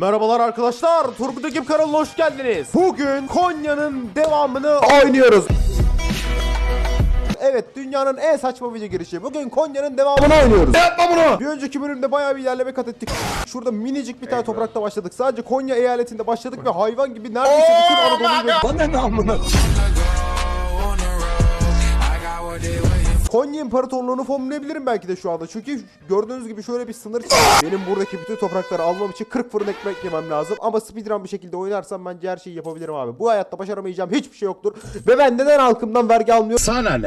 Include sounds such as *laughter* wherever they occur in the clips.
Merhabalar arkadaşlar. Turgut Ekip kanalına hoş geldiniz. Bugün Konya'nın devamını oynuyoruz. Evet dünyanın en saçma video girişi. Bugün Konya'nın devamını oynuyoruz. Yapma bunu. Bir önceki bölümde bayağı bir ilerleme kat ettik. Şurada minicik bir tane toprakta başladık. Sadece Konya eyaletinde başladık ve hayvan gibi neredeyse bütün Anadolu'yu. Bana ne amına? Konya İmparatorluğu'nu formlayabilirim belki de şu anda. Çünkü gördüğünüz gibi şöyle bir sınır. Benim buradaki bütün toprakları almam için 40 fırın ekmek yemem lazım. Ama speedrun bir şekilde oynarsam bence her şeyi yapabilirim abi. Bu hayatta başaramayacağım hiçbir şey yoktur. Ve ben neden halkımdan vergi almıyorum? Sana ne?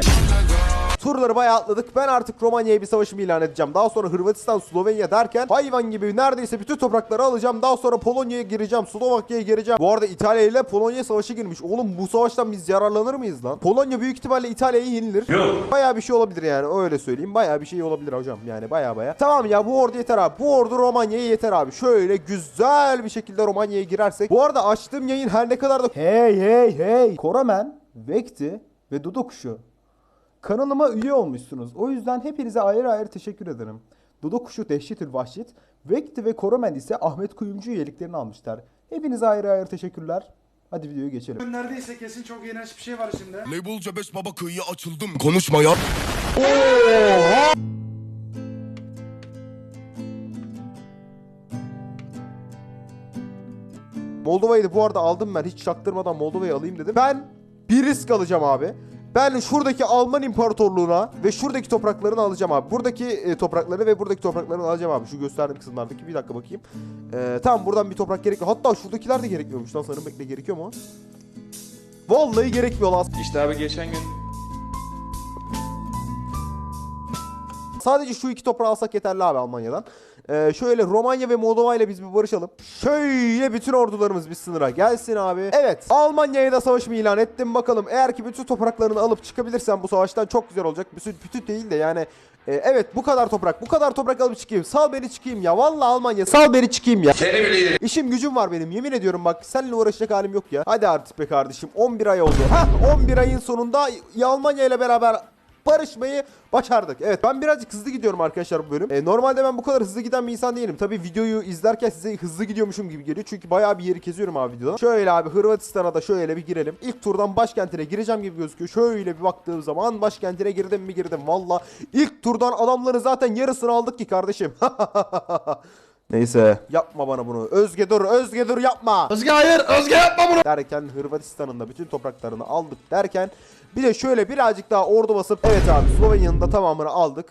Turları bayağı atladık. Ben artık Romanya'ya bir savaşımı ilan edeceğim. Daha sonra Hırvatistan, Slovenya derken hayvan gibi neredeyse bütün toprakları alacağım. Daha sonra Polonya'ya gireceğim. Slovakya'ya gireceğim. Bu arada İtalya ile Polonya savaşı girmiş. Oğlum bu savaştan biz yararlanır mıyız lan? Polonya büyük ihtimalle İtalya'ya yenilir. Yok. Bayağı bir şey olabilir yani öyle söyleyeyim. Bayağı bir şey olabilir hocam yani bayağı bayağı. Tamam ya bu ordu yeter abi. Bu ordu Romanya'ya yeter abi. Şöyle güzel bir şekilde Romanya'ya girersek. Bu arada açtığım yayın her ne kadar da... Hey hey hey. Koramen, Vekti ve Dudu Kuşu. Kanalıma üye olmuşsunuz. O yüzden hepinize ayrı ayrı teşekkür ederim. Dodo Kuşu Dehşetül Vahşet, Vekti ve Koromen ise Ahmet Kuyumcu üyeliklerini almışlar. Hepinize ayrı ayrı teşekkürler. Hadi videoya geçelim. Neredeyse kesin çok iğrenç bir şey var içinde. Label C5 baba kıyıya açıldım Konuşma ya Moldova'yı da bu arada aldım ben. Hiç çaktırmadan Moldova'yı alayım dedim. Ben bir risk alacağım abi. Ben şuradaki Alman İmparatorluğu'na ve şuradaki topraklarını alacağım abi. Buradaki e, toprakları ve buradaki topraklarını alacağım abi. Şu gösterdiğim kısımlardaki bir dakika bakayım. Ee, tamam buradan bir toprak gerekmiyor. Hatta şuradakiler de gerekmiyormuş lan sanırım. Bekle gerekiyor mu? Vallahi gerekmiyor lan. İşte abi geçen gün Sadece şu iki toprağı alsak yeterli abi Almanya'dan. Ee, şöyle Romanya ve Moldova ile biz bir barışalım. Şöyle bütün ordularımız bir sınıra gelsin abi. Evet Almanya'ya da savaşımı ilan ettim. Bakalım eğer ki bütün topraklarını alıp çıkabilirsem bu savaştan çok güzel olacak. Bütün, bütün değil de yani e, evet bu kadar toprak bu kadar toprak alıp çıkayım. Sal beni çıkayım ya. Vallahi Almanya sal beni çıkayım ya. İşim gücüm var benim yemin ediyorum bak seninle uğraşacak halim yok ya. Hadi artık be kardeşim 11 ay oldu. Hah 11 ayın sonunda ya Almanya ile beraber barışmayı başardık. Evet ben birazcık hızlı gidiyorum arkadaşlar bu bölüm. E, normalde ben bu kadar hızlı giden bir insan değilim. Tabi videoyu izlerken size hızlı gidiyormuşum gibi geliyor. Çünkü bayağı bir yeri keziyorum abi videoda. Şöyle abi Hırvatistan'a da şöyle bir girelim. İlk turdan başkentine gireceğim gibi gözüküyor. Şöyle bir baktığım zaman başkentine girdim mi girdim. Valla ilk turdan adamların zaten yarısını aldık ki kardeşim. *laughs* Neyse yapma bana bunu. Özge dur Özge dur yapma. Özge hayır. Özge yapma bunu. derken Hırvatistan'ın da bütün topraklarını aldık derken bir de şöyle birazcık daha ordu basıp evet abi Slovenya'nın da tamamını aldık.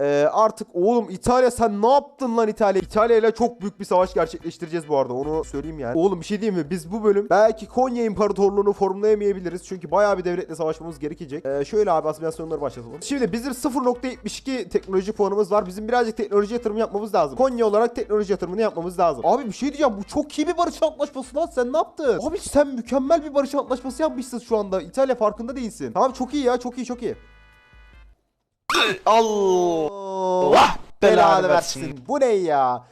Ee, artık oğlum İtalya sen ne yaptın lan İtalya? İtalya ile çok büyük bir savaş gerçekleştireceğiz bu arada onu söyleyeyim yani. Oğlum bir şey diyeyim mi? Biz bu bölüm belki Konya İmparatorluğunu formlayamayabiliriz. Çünkü bayağı bir devletle savaşmamız gerekecek. Ee, şöyle abi asimilasyonları başlatalım. Şimdi bizim 0.72 teknoloji puanımız var. Bizim birazcık teknoloji yatırımı yapmamız lazım. Konya olarak teknoloji yatırımını yapmamız lazım. Abi bir şey diyeceğim bu çok iyi bir barış antlaşması lan sen ne yaptın? Abi sen mükemmel bir barış antlaşması yapmışsın şu anda. İtalya farkında değilsin. Tamam çok iyi ya çok iyi çok iyi. Allah belanı versin. Bu ne ya?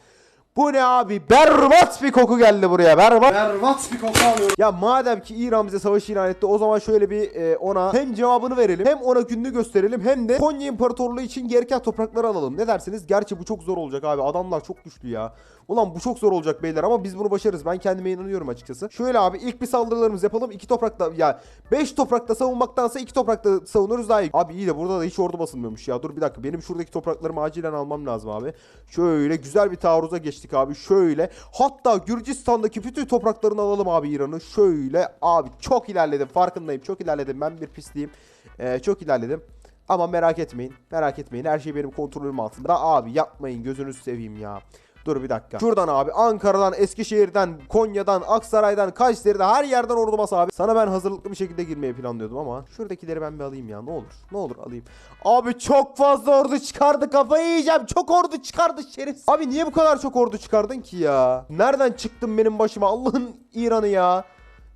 Bu ne abi? Berbat bir koku geldi buraya. Berbat. Berbat bir koku alıyorum. Ya madem ki İran bize savaş ilan etti o zaman şöyle bir e, ona hem cevabını verelim hem ona gününü gösterelim hem de Konya İmparatorluğu için gereken toprakları alalım. Ne dersiniz? Gerçi bu çok zor olacak abi. Adamlar çok güçlü ya. Ulan bu çok zor olacak beyler ama biz bunu başarırız. Ben kendime inanıyorum açıkçası. Şöyle abi ilk bir saldırılarımızı yapalım. İki toprakta ya 5 toprakta savunmaktansa iki toprakta savunuruz daha iyi. Abi iyi de burada da hiç ordu basılmıyormuş ya. Dur bir dakika. Benim şuradaki topraklarımı acilen almam lazım abi. Şöyle güzel bir taarruza geçtik abi. Şöyle. Hatta Gürcistan'daki bütün topraklarını alalım abi İran'ı. Şöyle abi çok ilerledim. Farkındayım. Çok ilerledim. Ben bir pisliyim. Ee, çok ilerledim. Ama merak etmeyin. Merak etmeyin. Her şey benim kontrolüm altında. Abi yapmayın. Gözünüzü seveyim ya. Dur bir dakika. Şuradan abi Ankara'dan, Eskişehir'den, Konya'dan, Aksaray'dan, Kayseri'den her yerden ordu bas abi. Sana ben hazırlıklı bir şekilde girmeyi planlıyordum ama şuradakileri ben bir alayım ya ne olur. Ne olur alayım. Abi çok fazla ordu çıkardı kafayı yiyeceğim. Çok ordu çıkardı şerif. Abi niye bu kadar çok ordu çıkardın ki ya? Nereden çıktın benim başıma Allah'ın İran'ı ya?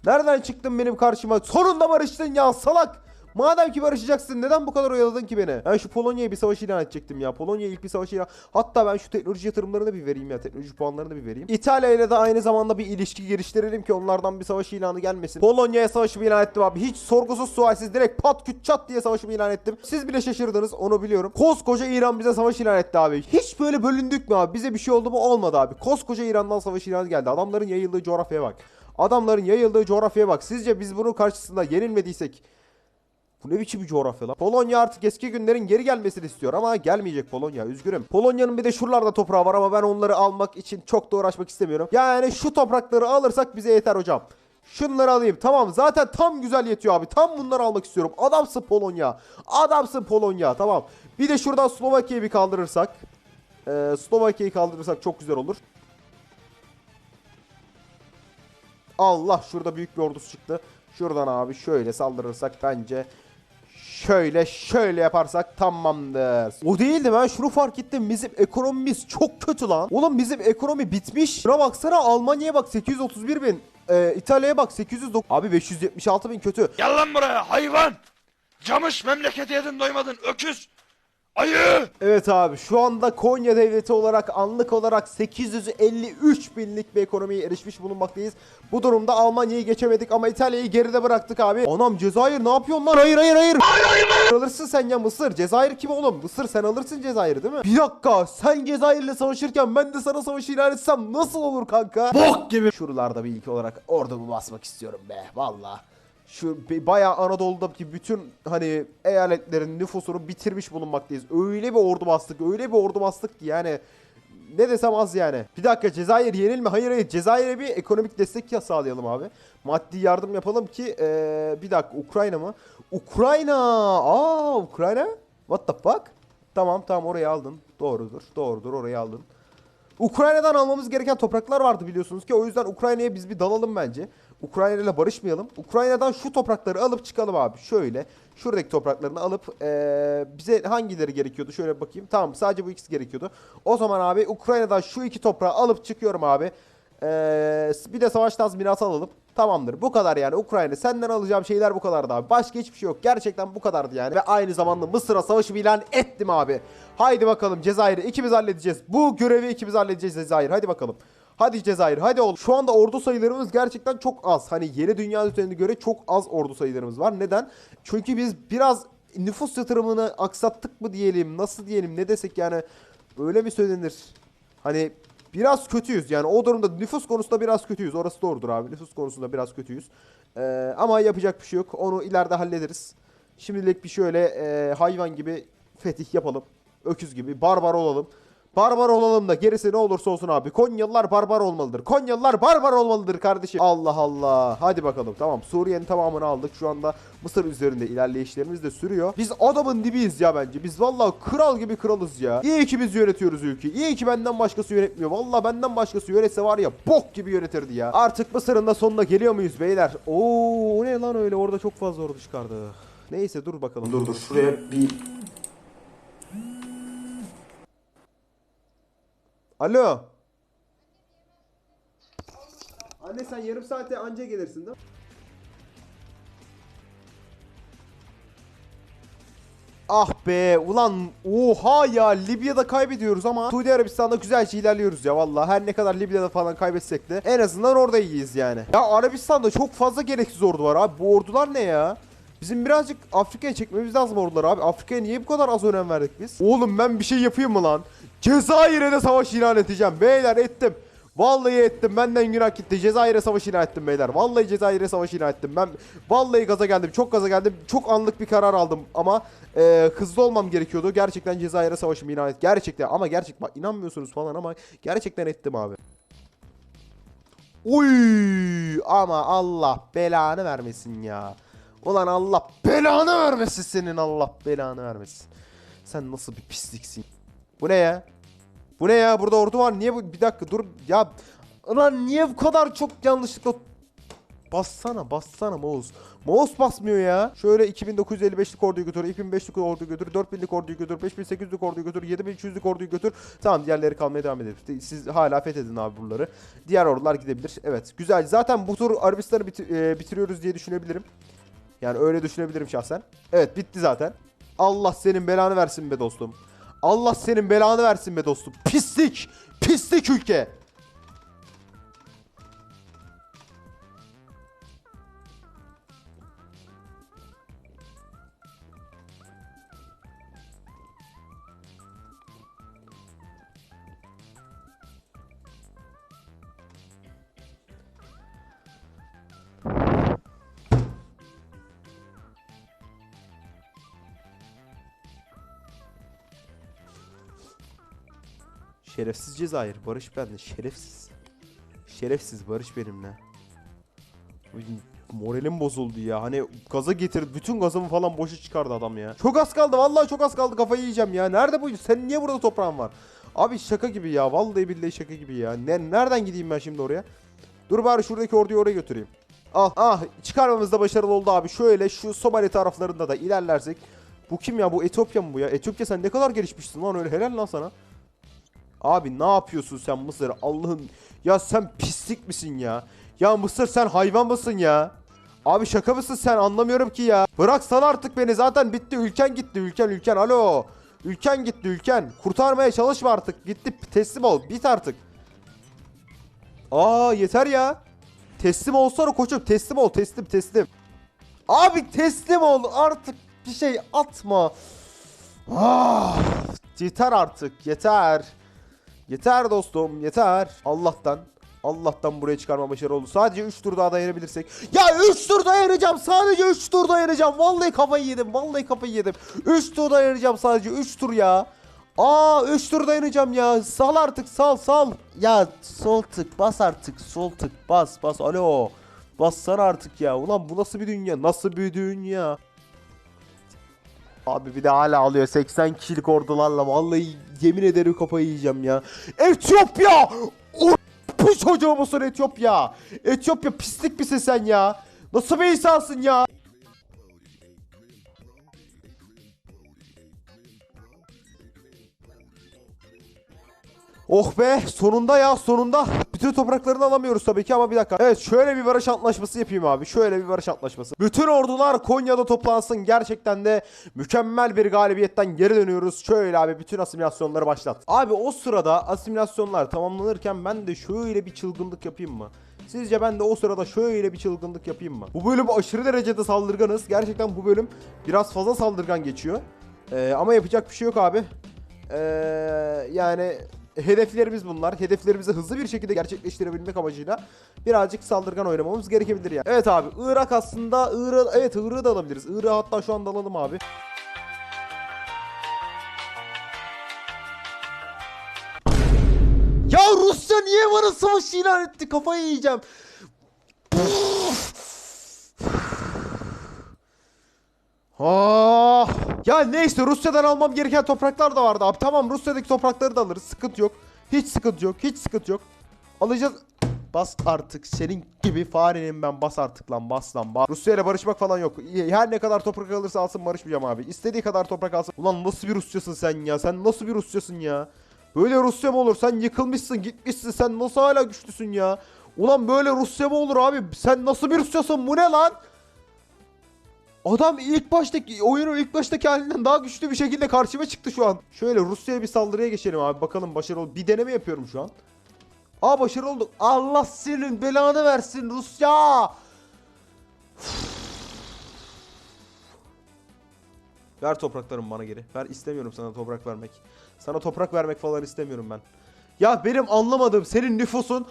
Nereden çıktın benim karşıma? Sonunda barıştın ya salak. Madem ki barışacaksın neden bu kadar oyaladın ki beni? Ben şu Polonya'ya bir savaş ilan edecektim ya. Polonya ilk bir savaş ilan. Hatta ben şu teknoloji yatırımlarını bir vereyim ya. Teknoloji puanlarını bir vereyim. İtalya ile de aynı zamanda bir ilişki geliştirelim ki onlardan bir savaş ilanı gelmesin. Polonya'ya savaşımı ilan ettim abi. Hiç sorgusuz sualsiz direkt pat küt çat diye savaşımı ilan ettim. Siz bile şaşırdınız onu biliyorum. Koskoca İran bize savaş ilan etti abi. Hiç böyle bölündük mü abi? Bize bir şey oldu mu? Olmadı abi. Koskoca İran'dan savaş ilanı geldi. Adamların yayıldığı coğrafyaya bak. Adamların yayıldığı coğrafyaya bak. Sizce biz bunun karşısında yenilmediysek bu ne biçim bir coğrafya lan? Polonya artık eski günlerin geri gelmesini istiyor ama gelmeyecek Polonya üzgünüm. Polonya'nın bir de şuralarda toprağı var ama ben onları almak için çok da uğraşmak istemiyorum. Yani şu toprakları alırsak bize yeter hocam. Şunları alayım. Tamam zaten tam güzel yetiyor abi. Tam bunları almak istiyorum. Adamsın Polonya. Adamsın Polonya. Tamam. Bir de şuradan Slovakya'yı bir kaldırırsak. Ee, Slovakya'yı kaldırırsak çok güzel olur. Allah şurada büyük bir ordusu çıktı. Şuradan abi şöyle saldırırsak bence şöyle şöyle yaparsak tamamdır. O değildi ben şunu fark ettim. Bizim ekonomimiz çok kötü lan. Oğlum bizim ekonomi bitmiş. Şuna baksana Almanya'ya bak 831 bin. Ee, İtalya'ya bak 809. Abi 576 bin kötü. Gel lan buraya hayvan! Camış memleketi yedin doymadın öküz! Ayı! Evet abi şu anda Konya devleti olarak anlık olarak 853 binlik bir ekonomiye erişmiş bulunmaktayız. Bu durumda Almanya'yı geçemedik ama İtalya'yı geride bıraktık abi. Anam Cezayir ne yapıyorsun lan? Hayır hayır hayır. Alırsın sen ya Mısır. Cezayir kim oğlum? Mısır sen alırsın Cezayir'i değil mi? Bir dakika sen Cezayir'le savaşırken ben de sana savaşı ilan etsem nasıl olur kanka? Bok gibi. Şuralarda bir ilk olarak ordumu basmak istiyorum be valla. Şu bayağı Anadolu'daki bütün hani eyaletlerin nüfusunu bitirmiş bulunmaktayız. Öyle bir ordu bastık, öyle bir ordu bastık ki yani ne desem az yani. Bir dakika Cezayir yenilme. Hayır hayır Cezayir'e bir ekonomik destek ya sağlayalım abi. Maddi yardım yapalım ki eee, bir dakika Ukrayna mı? Ukrayna! Aa Ukrayna? What the fuck? Tamam tamam orayı aldın. Doğrudur. Doğrudur orayı aldın. Ukrayna'dan almamız gereken topraklar vardı biliyorsunuz ki o yüzden Ukrayna'ya biz bir dalalım bence. Ukrayna ile barışmayalım. Ukrayna'dan şu toprakları alıp çıkalım abi. Şöyle şuradaki topraklarını alıp eee, bize hangileri gerekiyordu? Şöyle bakayım. Tamam sadece bu ikisi gerekiyordu. O zaman abi Ukrayna'dan şu iki toprağı alıp çıkıyorum abi. Eee, bir de savaş tazminatı alalım. Tamamdır. Bu kadar yani Ukrayna. Senden alacağım şeyler bu kadardı abi. Başka hiçbir şey yok. Gerçekten bu kadardı yani. Ve aynı zamanda Mısır'a savaşı ilan ettim abi. Haydi bakalım Cezayir'i ikimiz halledeceğiz. Bu görevi ikimiz halledeceğiz Cezayir. Hadi bakalım. Hadi Cezayir hadi oğlum. Şu anda ordu sayılarımız gerçekten çok az. Hani yeni dünya düzenine göre çok az ordu sayılarımız var. Neden? Çünkü biz biraz nüfus yatırımını aksattık mı diyelim, nasıl diyelim, ne desek yani öyle mi söylenir? Hani biraz kötüyüz yani o durumda nüfus konusunda biraz kötüyüz. Orası doğrudur abi. Nüfus konusunda biraz kötüyüz. Ee, ama yapacak bir şey yok. Onu ileride hallederiz. Şimdilik bir şöyle e, hayvan gibi fetih yapalım. Öküz gibi barbar olalım. Barbar olalım da gerisi ne olursa olsun abi. Konyalılar barbar olmalıdır. Konyalılar barbar olmalıdır kardeşim. Allah Allah. Hadi bakalım. Tamam Suriye'nin tamamını aldık. Şu anda Mısır üzerinde ilerleyişlerimiz de sürüyor. Biz adamın dibiyiz ya bence. Biz vallahi kral gibi kralız ya. İyi ki biz yönetiyoruz ülkeyi. İyi ki benden başkası yönetmiyor. Vallahi benden başkası yönetse var ya bok gibi yönetirdi ya. Artık Mısır'ın da sonuna geliyor muyuz beyler? Oo ne lan öyle orada çok fazla ordu çıkardı. Neyse dur bakalım. Dur dur şuraya bir Alo. Anne sen yarım saate anca gelirsin değil mi? Ah be ulan oha ya Libya'da kaybediyoruz ama Suudi Arabistan'da güzelce ilerliyoruz ya valla her ne kadar Libya'da falan kaybetsek de en azından orada iyiyiz yani. Ya Arabistan'da çok fazla gereksiz ordu var abi bu ordular ne ya? Bizim birazcık Afrika'ya çekmemiz lazım orduları abi. Afrika'ya niye bu kadar az önem verdik biz? Oğlum ben bir şey yapayım mı lan? Cezayir'e de savaş ilan edeceğim. Beyler ettim. Vallahi ettim. Benden günah gitti. Cezayir'e savaş ilan ettim beyler. Vallahi Cezayir'e savaş ilan ettim. Ben vallahi gaza geldim. Çok gaza geldim. Çok anlık bir karar aldım ama e, hızlı olmam gerekiyordu. Gerçekten Cezayir'e savaşımı ilan et. Gerçekten ama gerçek bak inanmıyorsunuz falan ama gerçekten ettim abi. Uy ama Allah belanı vermesin ya. Ulan Allah belanı vermesin senin Allah belanı vermesin. Sen nasıl bir pisliksin? Bu ne ya? Bu ne ya? Burada ordu var. Niye bu? Bir dakika dur. Ya ulan niye bu kadar çok yanlışlıkla Bassana bassana mouse. Mouse basmıyor ya. Şöyle 2955'lik orduyu götür, 2500'lik orduyu götür, 4000'lik orduyu götür, 5800'lik orduyu götür, 7300'lik orduyu götür. Tamam diğerleri kalmaya devam edebilir. Siz hala fethedin abi buraları. Diğer ordular gidebilir. Evet güzel. Zaten bu tur Arabistan'ı biti- e, bitiriyoruz diye düşünebilirim. Yani öyle düşünebilirim şahsen. Evet bitti zaten. Allah senin belanı versin be dostum. Allah senin belanı versin be dostum. Pislik. Pislik ülke. Şerefsiz Cezayir. Barış bende. Şerefsiz. Şerefsiz Barış benimle. Moralim bozuldu ya. Hani gaza getirdi. Bütün gazımı falan boşa çıkardı adam ya. Çok az kaldı. Vallahi çok az kaldı. Kafayı yiyeceğim ya. Nerede bu? Sen niye burada toprağın var? Abi şaka gibi ya. Vallahi billahi şaka gibi ya. Ne, nereden gideyim ben şimdi oraya? Dur bari şuradaki orduyu oraya götüreyim. Al. Ah çıkarmamızda başarılı oldu abi. Şöyle şu Somali taraflarında da ilerlersek. Bu kim ya? Bu Etiyopya mı bu ya? Etiyopya sen ne kadar gelişmişsin lan öyle. Helal lan sana. Abi ne yapıyorsun sen Mısır? Allah'ım ya sen pislik misin ya? Ya Mısır sen hayvan mısın ya? Abi şaka mısın sen anlamıyorum ki ya. Bırak sal artık beni zaten bitti ülken gitti ülken ülken alo. Ülken gitti ülken. Kurtarmaya çalışma artık. Gitti teslim ol bit artık. Aa yeter ya. Teslim olsana koçum teslim ol teslim teslim. Abi teslim ol artık bir şey atma. Ah, yeter artık yeter. Yeter dostum yeter. Allah'tan Allah'tan buraya çıkarma başarı oldu. Sadece 3 tur daha dayanabilirsek. Ya 3 tur dayanacağım. Sadece 3 tur dayanacağım. Vallahi kafayı yedim. Vallahi kafayı yedim. 3 tur dayanacağım sadece 3 tur ya. Aa 3 tur dayanacağım ya. Sal artık sal sal. Ya sol tık bas artık. Sol tık bas bas. Alo. Bassana artık ya. Ulan bu nasıl bir dünya? Nasıl bir dünya? Abi bir de hala alıyor 80 kişilik ordularla vallahi yemin ederim kafayı yiyeceğim ya. Etiyopya! Bu çocuğu musun Etiyopya? Etiyopya pislik misin sen ya? Nasıl bir insansın ya? Oh be sonunda ya sonunda. Bütün topraklarını alamıyoruz tabii ki ama bir dakika. Evet şöyle bir barış antlaşması yapayım abi. Şöyle bir barış antlaşması. Bütün ordular Konya'da toplansın. Gerçekten de mükemmel bir galibiyetten geri dönüyoruz. Şöyle abi bütün asimilasyonları başlat. Abi o sırada asimilasyonlar tamamlanırken ben de şöyle bir çılgınlık yapayım mı? Sizce ben de o sırada şöyle bir çılgınlık yapayım mı? Bu bölüm aşırı derecede saldırganız. Gerçekten bu bölüm biraz fazla saldırgan geçiyor. Ee, ama yapacak bir şey yok abi. Ee, yani hedeflerimiz bunlar. Hedeflerimizi hızlı bir şekilde gerçekleştirebilmek amacıyla birazcık saldırgan oynamamız gerekebilir yani. Evet abi Irak aslında Irak evet Irak'ı da alabiliriz. Irak'ı hatta şu anda alalım abi. Ya Rusya niye bana savaş ilan etti? Kafayı yiyeceğim. Ah! Ya neyse Rusya'dan almam gereken topraklar da vardı abi. Tamam Rusya'daki toprakları da alırız. Sıkıntı yok. Hiç sıkıntı yok. Hiç sıkıntı yok. Alacağız. Bas artık senin gibi farenim ben bas artık lan bas lan bas. Rusya ile barışmak falan yok. Her ne kadar toprak alırsa alsın barışmayacağım abi. İstediği kadar toprak alsın. Ulan nasıl bir Rusyasın sen ya? Sen nasıl bir Rusyasın ya? Böyle Rusya mı olur? Sen yıkılmışsın gitmişsin. Sen nasıl hala güçlüsün ya? Ulan böyle Rusya mı olur abi? Sen nasıl bir Rusyasın? Bu ne lan? Adam ilk baştaki oyunun ilk baştaki halinden daha güçlü bir şekilde karşıma çıktı şu an. Şöyle Rusya'ya bir saldırıya geçelim abi. Bakalım başarılı. Bir deneme yapıyorum şu an. Aa başarılı olduk. Allah senin belanı versin Rusya. Ver topraklarımı bana geri. Ver istemiyorum sana toprak vermek. Sana toprak vermek falan istemiyorum ben. Ya benim anlamadığım senin nüfusun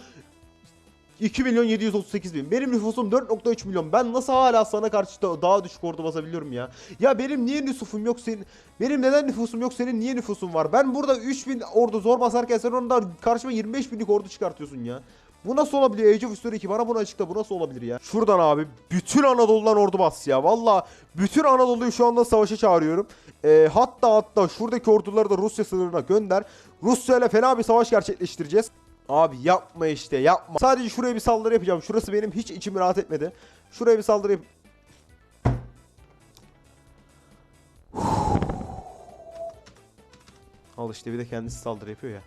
2 milyon 738 bin. Benim nüfusum 4.3 milyon. Ben nasıl hala sana karşı da- daha düşük ordu basabiliyorum ya? Ya benim niye nüfusum yok senin? Benim neden nüfusum yok senin niye nüfusun var? Ben burada 3000 ordu zor basarken sen orada karşıma 25 binlik ordu çıkartıyorsun ya. Bu nasıl olabiliyor Age of History 2? Bana bunu açıkla. Bu nasıl olabilir ya? Şuradan abi bütün Anadolu'dan ordu bas ya. Valla bütün Anadolu'yu şu anda savaşa çağırıyorum. Ee, hatta hatta şuradaki orduları da Rusya sınırına gönder. Rusya ile fena bir savaş gerçekleştireceğiz. Abi yapma işte yapma. Sadece şuraya bir saldırı yapacağım. Şurası benim hiç içimi rahat etmedi. Şuraya bir saldırı yap- *sighs* Al işte bir de kendisi saldırı yapıyor ya.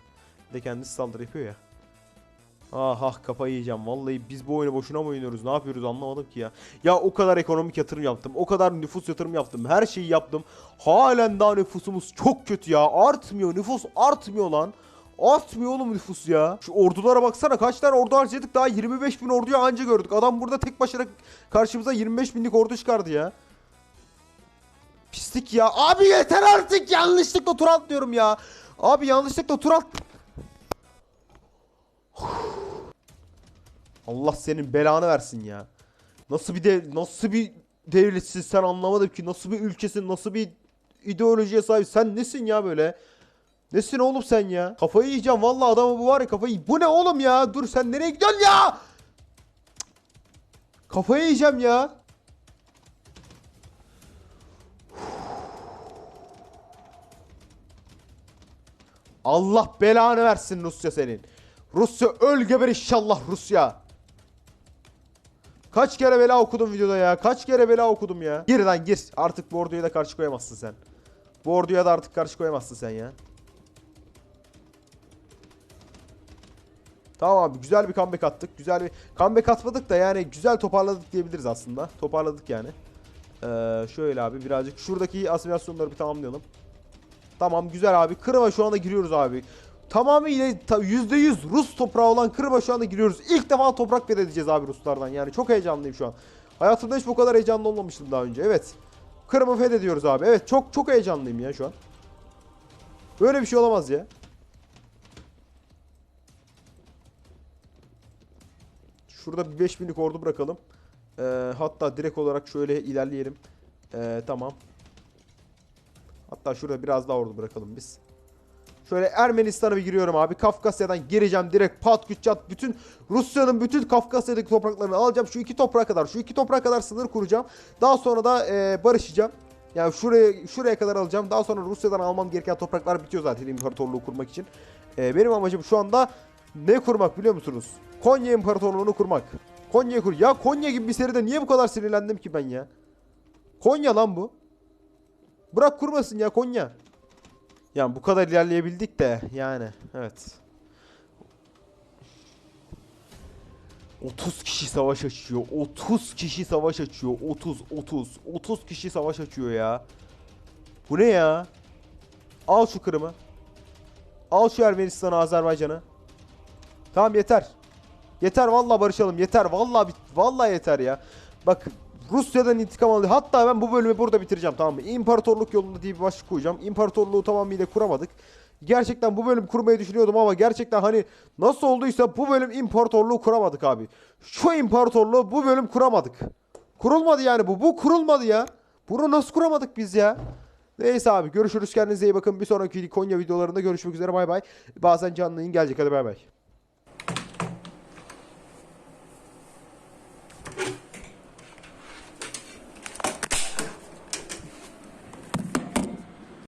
Bir de kendisi saldırı yapıyor ya. Ah ah kafayı yiyeceğim. Vallahi biz bu oyunu boşuna mı oynuyoruz? Ne yapıyoruz anlamadım ki ya. Ya o kadar ekonomik yatırım yaptım. O kadar nüfus yatırım yaptım. Her şeyi yaptım. Halen daha nüfusumuz çok kötü ya. Artmıyor. Nüfus artmıyor lan. Artmıyor oğlum nüfus ya. Şu ordulara baksana kaç tane ordu harcadık daha 25 bin orduyu anca gördük. Adam burada tek başına karşımıza 25 binlik ordu çıkardı ya. Pislik ya. Abi yeter artık yanlışlıkla tur atlıyorum ya. Abi yanlışlıkla tur at. Allah senin belanı versin ya. Nasıl bir dev, nasıl bir devletsin sen anlamadım ki. Nasıl bir ülkesin, nasıl bir ideolojiye sahip. Sen nesin ya böyle? Nesin oğlum sen ya? Kafayı yiyeceğim vallahi adamı bu var ya kafayı. Bu ne oğlum ya? Dur sen nereye gidiyorsun ya? Kafayı yiyeceğim ya. Allah belanı versin Rusya senin. Rusya öl geber inşallah Rusya. Kaç kere bela okudum videoda ya. Kaç kere bela okudum ya. Gir lan gir. Artık bu orduya da karşı koyamazsın sen. Bu orduya da artık karşı koyamazsın sen ya. Tamam abi güzel bir comeback attık. Güzel bir comeback atmadık da yani güzel toparladık diyebiliriz aslında. Toparladık yani. Ee, şöyle abi birazcık şuradaki asimilasyonları bir tamamlayalım. Tamam güzel abi. Kırım'a şu anda giriyoruz abi. Tamamıyla ta- %100 Rus toprağı olan Kırım'a şu anda giriyoruz. İlk defa toprak fethedeceğiz abi Ruslardan. Yani çok heyecanlıyım şu an. Hayatımda hiç bu kadar heyecanlı olmamıştım daha önce. Evet. Kırım'ı fethediyoruz abi. Evet çok çok heyecanlıyım ya şu an. Böyle bir şey olamaz ya. Şurada bir 5000'lik ordu bırakalım. Ee, hatta direkt olarak şöyle ilerleyelim. Ee, tamam. Hatta şurada biraz daha ordu bırakalım biz. Şöyle Ermenistan'a bir giriyorum abi. Kafkasya'dan gireceğim direkt pat güç çat. Bütün Rusya'nın bütün Kafkasya'daki topraklarını alacağım. Şu iki toprağa kadar. Şu iki toprağa kadar sınır kuracağım. Daha sonra da e, barışacağım. Yani şuraya şuraya kadar alacağım. Daha sonra Rusya'dan almam gereken topraklar bitiyor zaten imparatorluğu kurmak için. E, benim amacım şu anda ne kurmak biliyor musunuz? Konya İmparatorluğunu kurmak. Konya'yı kur. Ya Konya gibi bir seride niye bu kadar sinirlendim ki ben ya? Konya lan bu. Bırak kurmasın ya Konya. Yani bu kadar ilerleyebildik de yani evet. 30 kişi savaş açıyor. 30 kişi savaş açıyor. 30 30 30 kişi savaş açıyor ya. Bu ne ya? Al şu Kırım'ı. Al şu Ermenistan'ı, Azerbaycan'ı. Tamam yeter. Yeter vallahi barışalım. Yeter vallahi bit vallahi yeter ya. Bak Rusya'dan intikam aldı. Hatta ben bu bölümü burada bitireceğim tamam mı? İmparatorluk yolunda diye bir başlık koyacağım. İmparatorluğu tamamıyla kuramadık. Gerçekten bu bölüm kurmayı düşünüyordum ama gerçekten hani nasıl olduysa bu bölüm imparatorluğu kuramadık abi. Şu imparatorluğu bu bölüm kuramadık. Kurulmadı yani bu. Bu kurulmadı ya. Bunu nasıl kuramadık biz ya? Neyse abi görüşürüz kendinize iyi bakın. Bir sonraki Konya videolarında görüşmek üzere bay bay. Bazen canlı yayın gelecek hadi bay bay.